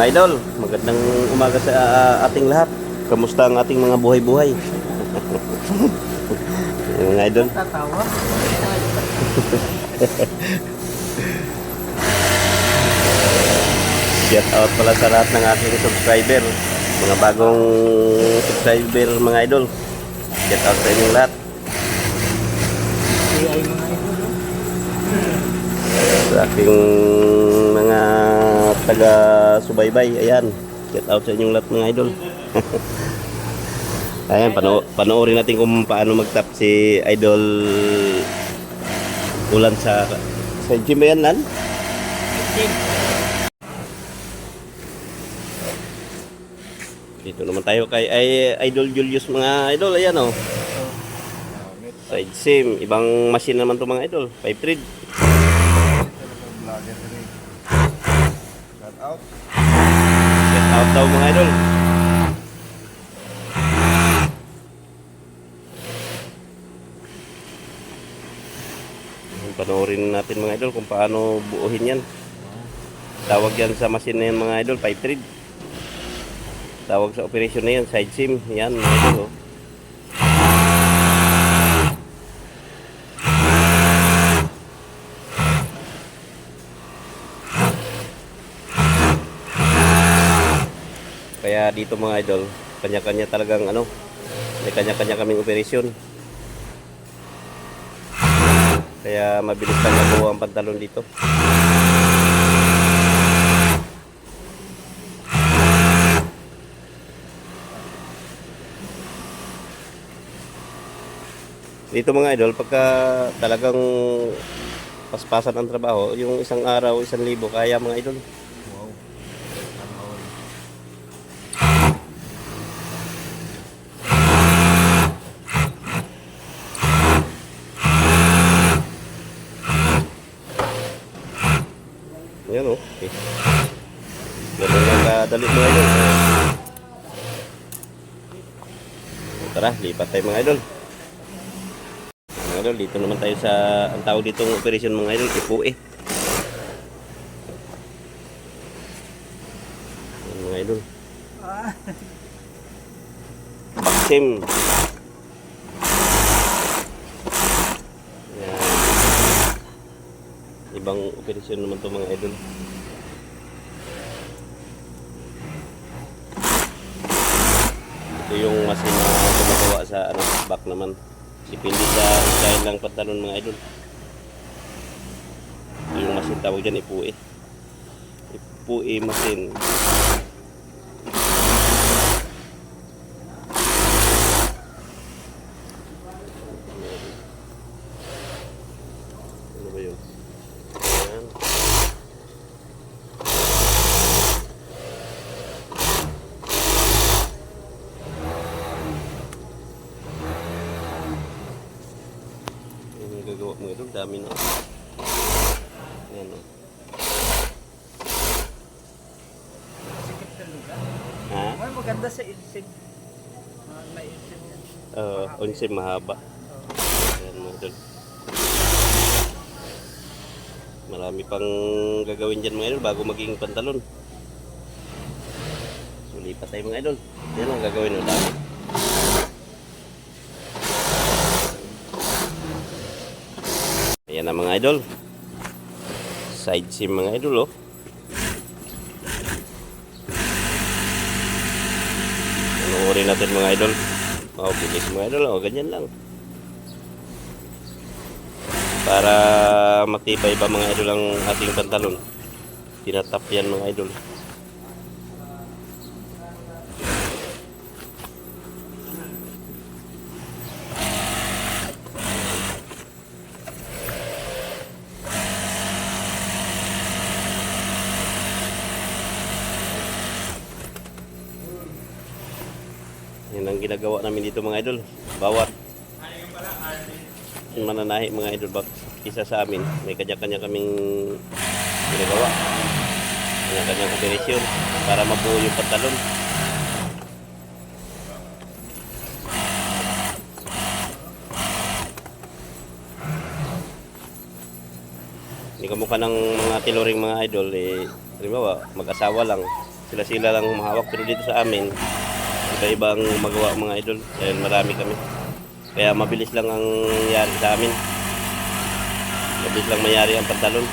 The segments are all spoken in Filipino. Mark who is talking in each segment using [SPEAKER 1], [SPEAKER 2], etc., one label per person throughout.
[SPEAKER 1] Mga idol, magandang umaga sa ah, ating lahat. Kamusta ang ating mga buhay-buhay? Mga idol.
[SPEAKER 2] Tatawa.
[SPEAKER 1] Shout out pala sa lahat ng aking subscriber. Mga bagong subscriber mga idol. Shout out sa inyong lahat. Sa aking taga-subaybay. Ayan. Shout out sa inyong lahat mga idol. Ayan, pano panoorin natin kung paano mag-tap si Idol Ulan sa sa gym ba yan? Dito naman tayo kay ay, Idol Julius mga idol. Ayan oh. Side sim. Ibang machine naman to mga idol. Pipe thread.
[SPEAKER 3] Shout out.
[SPEAKER 1] Get out daw mga idol. Panoorin natin mga idol kung paano buuhin yan. Tawag yan sa machine na yan mga idol, pipe thread. Tawag sa operation na yan, side sim. Yan mga idol. Oh. Kaya dito mga idol, kanya-kanya talagang ano, may kanya-kanya kaming operasyon. Kaya mabilis lang mabuo ang pantalon dito. Dito mga idol, pagka talagang paspasan ang trabaho, yung isang araw, isang libo, kaya mga idol.
[SPEAKER 3] Wow.
[SPEAKER 1] Yan o. Okay. Ganun kadali mga idol. Tara, lipat tayo mga idol. Mga idol, dito naman tayo sa, ang tawag ditong operasyon mga idol, ipue. Yan mga idol. Baksim. Yan. Ibang operasyon naman to mga idol. Ito yung machine na gumagawa sa ano, back naman. Depende sa style ng pantalon mga idol. Yung machine tawag dyan, ipuwi. Ipuwi machine. Ano ba yun? Ayan. Yung ito, dami na. Ayan o.
[SPEAKER 2] lugar.
[SPEAKER 1] Ha?
[SPEAKER 2] Maganda sa insig. May insig yan.
[SPEAKER 1] Uh, onse mahaba. Ayan mga idol. Marami pang gagawin dyan mga idol bago maging pantalon. So lipat tayo mga idol. Yan ang gagawin ng dami. Ayan na mga idol. Side seam mga idol oh. Panoorin natin mga idol. Oh, bilis mga idol. Oh, ganyan lang. Para matibay ba mga idol ang ating pantalon. Tinatap yan mga idol. Ginagawa namin dito mga idol. Bawat mananahi mga idol bak isa sa amin. May kanya-kanya kaming ginagawa. Kanya-kanyang operasyon para mabuo yung pantalon. Hindi kamukha ng mga tiluring mga idol eh, halimbawa, mag-asawa lang. Sila sila lang humahawak. Pero dito sa amin, iba-ibang magawa mga idol. Dahil marami kami. Kaya mabilis lang ang yari sa amin. Mabilis lang mayari ang pantalon.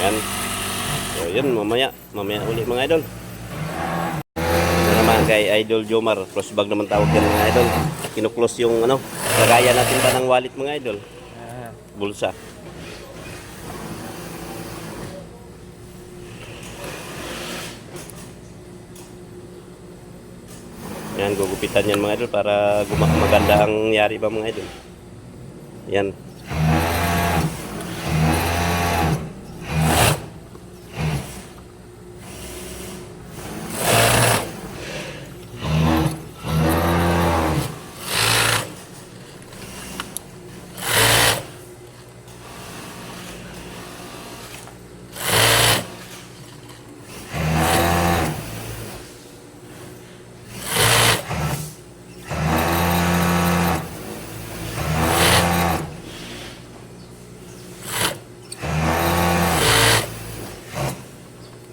[SPEAKER 1] Ayan. So, yun, mamaya. Mamaya uli mga idol. Ito naman kay Idol Jomar. Close bag naman tawag yan mga idol. Kinuklose yung ano, kagaya natin ba ng wallet mga idol?
[SPEAKER 2] Ah,
[SPEAKER 1] Bulsa. Yan, gugupitan yan mga idol para guma- maganda ang yari ba mga idol. Yan.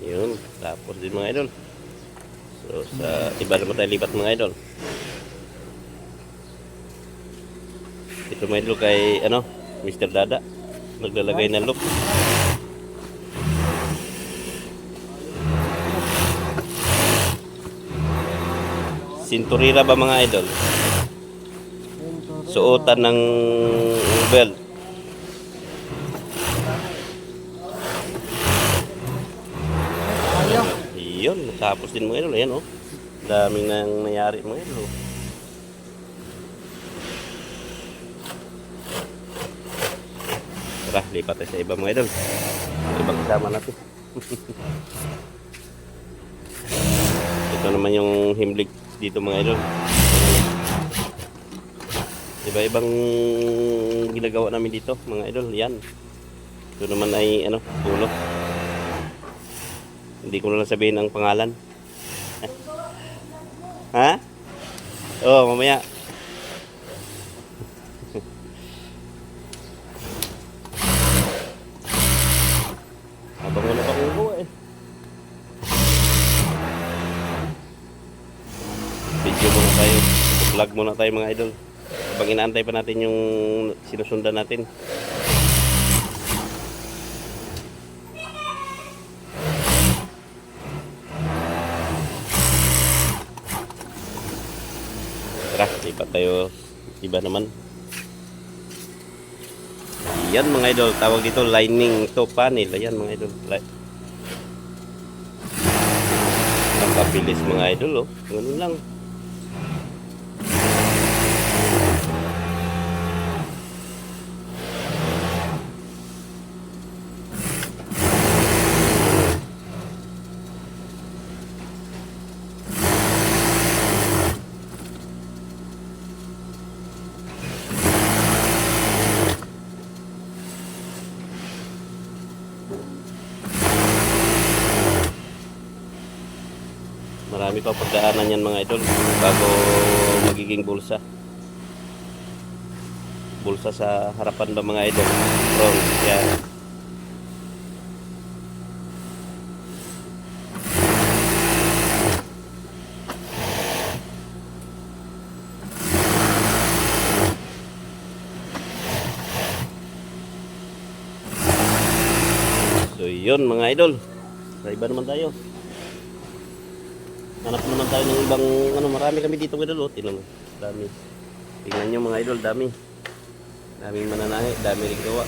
[SPEAKER 1] Yun. Din mga idol. So, sa iba naman tayo lipat mga idol. Ito mga idol kay, ano, Mr. Dada. Naglalagay ng loop. Sinturira ba mga idol? Suotan ng belt. Tapos din mga idol. Ayan, oh. Daming nang nangyari mga idol. Tara, lipat tayo sa iba mga idol. Ibang kasama natin. Ito naman yung himlig dito mga idol. Iba-ibang ginagawa namin dito mga idol. Yan. Ito naman ay ano, tulog. Hindi ko na lang sabihin ang pangalan. ha? Oo, oh, mamaya. Habang wala pa ulo eh. Video muna tayo. Vlog muna tayo mga idol. Habang inaantay pa natin yung sinusundan natin. Tara, lipat tayo. Iba naman. Yan mga idol, tawag dito lining to panel. Ayan mga idol. Li- Napabilis mga idol oh. Ganun lang. Marami pa pagdaanan yan mga idol bago magiging bulsa. Bulsa sa harapan ba mga idol? Front, yan. So yun mga idol. Sa iba naman tayo. Hanap naman tayo ng ibang ano, marami kami dito idol. Oh, mo. Dami. Tingnan nyo mga idol, dami. Daming mananahe, dami rin gawa.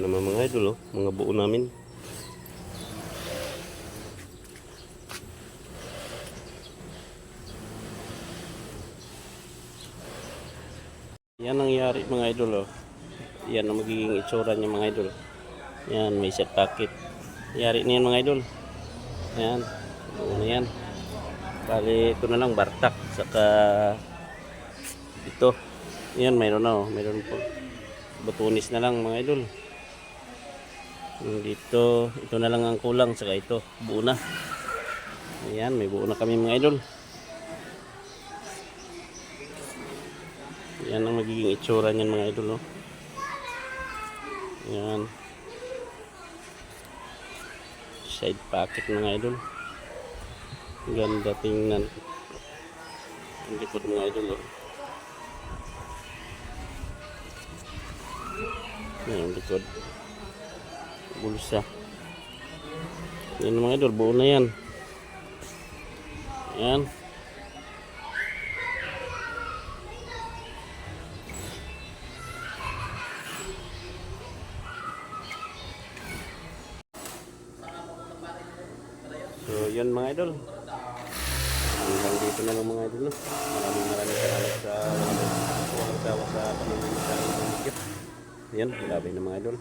[SPEAKER 1] naman mga idol oh, mga buo namin. Yan ang yari mga idol oh. Yan ang magiging itsura niya mga idol. Yan, may set packet. Yari na yan mga idol. Yan, buo na yan. Bali, ito na lang bartak. Saka ito. Yan, mayroon na oh. Mayroon po. Batunis na lang mga idol. Dito, ito na lang ang kulang. Saka ito, buo na. Ayan, may buo na kami mga idol. Yan ang magiging itsura niyan mga idol. Oh. Yan. Side pocket mga idol. Ganda tingnan. Ang likod mga idol. Oh. Yan ang likod. Bulsa. Yan mga idol, buo na yan. Yan. Yun mga idol. Hanggang dito na lang mga idol. No? Maraming maraming salamat sa walang sawa sa pamimili sa video. Yan, grabe na mga idol.